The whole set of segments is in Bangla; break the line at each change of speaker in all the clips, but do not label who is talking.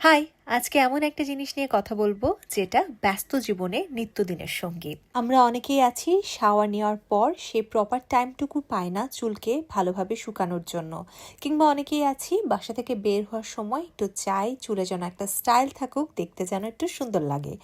হাই, আজকে এমন একটা জিনিস নিয়ে কথা বলব যেটা ব্যস্ত জীবনে নিত্যদিনের সঙ্গী। আমরা অনেকেই আছি শাওয়ার নেওয়ার পর সে প্রপার টাইমটুকু পায় না চুলকে ভালোভাবে শুকানোর জন্য। কিংবা অনেকেই আছি, বাসা থেকে বের হওয়ার সময় একটু চাই, চুলে যেন একটা স্টাইল থাকুক, দেখতে যেন একটু সুন্দর লাগে।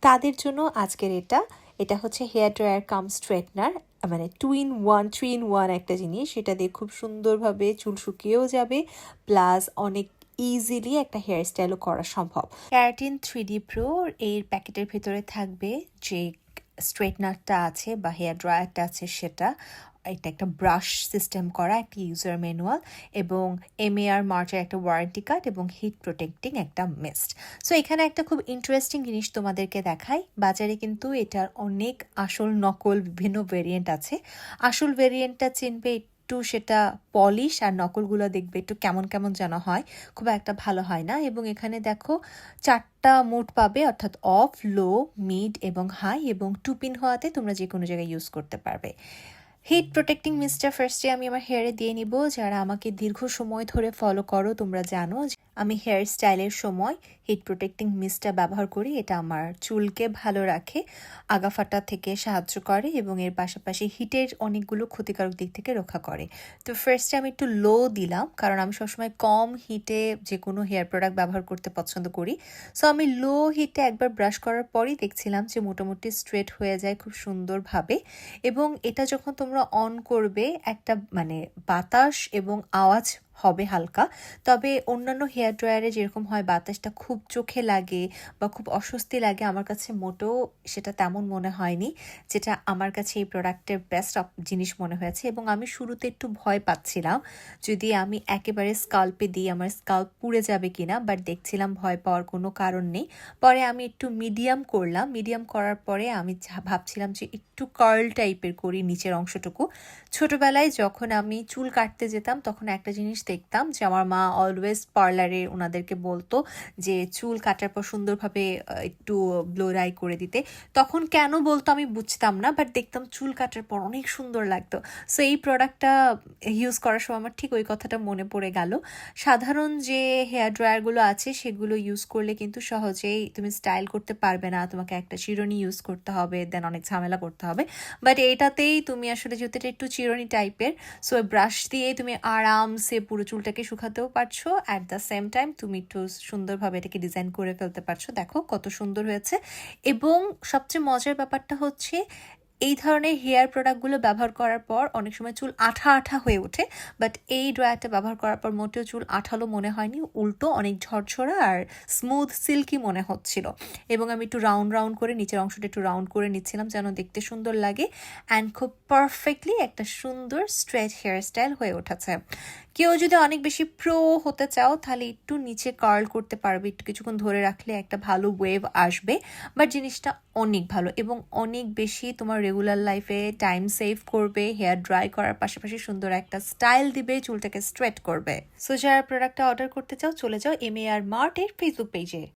তাদের জন্য আজকের এটা এটা হচ্ছে হেয়ার ড্রায়ার কাম স্ট্রেটনার মানে two in one three in one একটা জিনিস। সেটা দিয়ে খুব সুন্দরভাবে চুল শুকিয়েও যাবে প্লাস অনেক ইজিলি একটা হেয়ার স্টাইলও করা সম্ভব। ক্যারাটিন থ্রি ডি প্রো এর প্যাকেটের ভিতরে থাকবে যে স্ট্রেটনারটা আছে বা হেয়ার ড্রায়ারটা আছে সেটা, এটা একটা ব্রাশ সিস্টেম করা, একটা ইউজার ম্যানুয়াল এবং এমএআর মার্চের একটা ওয়ারেন্টি কার্ড এবং হিট প্রোটেক্টিং একটা মিস্ট সো এখানে একটা খুব ইন্টারেস্টিং জিনিস তোমাদেরকে দেখাই। বাজারে কিন্তু এটার অনেক আসল নকল বিভিন্ন ভেরিয়েন্ট আছে। আসল ভেরিয়েন্টটা চিনবে একটু সেটা পলিশ আর নকলগুলো দেখবে একটু কেমন কেমন যেন হয়। খুব একটা ভালো হয় না। এবং এখানে দেখো চারটা মোট পাবে, অর্থাৎ অফ লো মিড এবং হাই এবং টু পিন হওয়াতে তোমরা যে কোনো জায়গায় ইউজ করতে পারবে। হিট প্রোটেক্টিং মিস্টার ফার্স্টে আমি আমার হেয়ারে দিয়ে নিব। যারা আমাকে দীর্ঘ সময় ধরে ফলো করো, তোমরা জানো যে আমি হেয়ার স্টাইলের সময় হিট প্রোটেক্টিং মিস্টটা ব্যবহার করি। এটা আমার চুলকে ভালো রাখে, আগাফাটা থেকে সাহায্য করে এবং এর পাশাপাশি হিটের অনেকগুলো ক্ষতিকারক দিক থেকে রক্ষা করে। তো ফার্স্টে আমি একটু লো দিলাম, কারণ আমি সবসময় কম হিটে যে কোনো হেয়ার প্রোডাক্ট ব্যবহার করতে পছন্দ করি। সো আমি লো হিটে একবার ব্রাশ করার পরই দেখছিলাম যে মোটামুটি স্ট্রেট হয়ে যায় খুব সুন্দরভাবে এবং এটা যখন তোমরা অন করবে, একটা মানে বাতাস এবং আওয়াজ হবে হালকা। তবে অন্যান্য হেয়ার ড্রায়ারে যেরকম হয়, বাতাসটা খুব চোখে লাগে বা খুব অস্বস্তি লাগে, আমার কাছে মোটেও সেটা তেমন মনে হয়নি, যেটা আমার কাছে এই প্রোডাক্টের বেস্ট জিনিস মনে হয়েছে। এবং আমি শুরুতে একটু ভয় পাচ্ছিলাম, যদি আমি একেবারে স্কাল্পে দিই, আমার স্কাল্প পুড়ে যাবে কিনা বাট দেখছিলাম ভয় পাওয়ার কোনো কারণ নেই। পরে আমি একটু মিডিয়াম করলাম মিডিয়াম করার পরে আমি ভাবছিলাম যে একটু কার্ল টাইপের করি নিচের অংশটুকু। ছোটবেলায় যখন আমি চুল কাটতে যেতাম, তখন একটা জিনিস দেখতাম যে আমার মা অলওয়েজ পার্লারে ওনাদেরকে বলতো যে চুল কাটার পর সুন্দরভাবে একটু ব্লোরাই করে দিতে। তখন কেন বলতো আমি বুঝতাম না বাট দেখতাম চুল কাটার পর অনেক সুন্দর লাগতো। সো এই প্রোডাক্টটা ইউজ করার সময় আমার ঠিক ওই কথাটা মনে পড়ে গেল। সাধারণ যে হেয়ার ড্রায়ারগুলো আছে, সেগুলো ইউজ করলে কিন্তু সহজেই তুমি স্টাইল করতে পারবে না। তোমাকে একটা চিরুনি ইউজ করতে হবে দেন অনেক ঝামেলা করতে হবে। বাট এটাতেই তুমি আসলে যেহেতু একটু চিরুনি টাইপের সো ব্রাশ দিয়ে তুমি আরামসে পুরো চুলটাকে শুকাতেও পারছ অ্যাট দ্য সেম টাইম তুমি একটু সুন্দরভাবে এটাকে ডিজাইন করে ফেলতে পারছ। দেখো কত সুন্দর হয়েছে। এবং সবচেয়ে মজার ব্যাপারটা হচ্ছে এই ধরনের হেয়ার প্রোডাক্টগুলো ব্যবহার করার পর অনেক সময় চুল আঠা আঠা হয়ে ওঠে বাট এই ড্রয়ারটা ব্যবহার করার পর মোটেও চুল আঠালো মনে হয়নি, উল্টো অনেক ঝরঝরা আর স্মুথ সিল্কি মনে হচ্ছিল। এবং আমি একটু রাউন্ড রাউন্ড করে, নিচের অংশটা একটু রাউন্ড করে নিচ্ছিলাম যেন দেখতে সুন্দর লাগে অ্যান্ড খুব পারফেক্টলি একটা সুন্দর স্ট্রেচ হেয়ার স্টাইল হয়ে উঠেছে। কেউ যদি অনেক বেশি প্রো হতে চাও, তাহলে একটু নিচে কার্ল করতে পারবে, একটু কিছুক্ষণ ধরে রাখলে একটা ভালো ওয়েভ আসবে বাট জিনিসটা অনেক ভালো এবং অনেক বেশি তোমার রেগুলার লাইফে টাইম সেভ করবে হেয়ার ড্রাই করার পাশাপাশি সুন্দর একটা স্টাইল দিবে, চুলটাকে স্ট্রেট করবে। সো যারা প্রোডাক্টটা অর্ডার করতে চাও, চলে যাও এম এ আর মার্টের ফেসবুক পেজে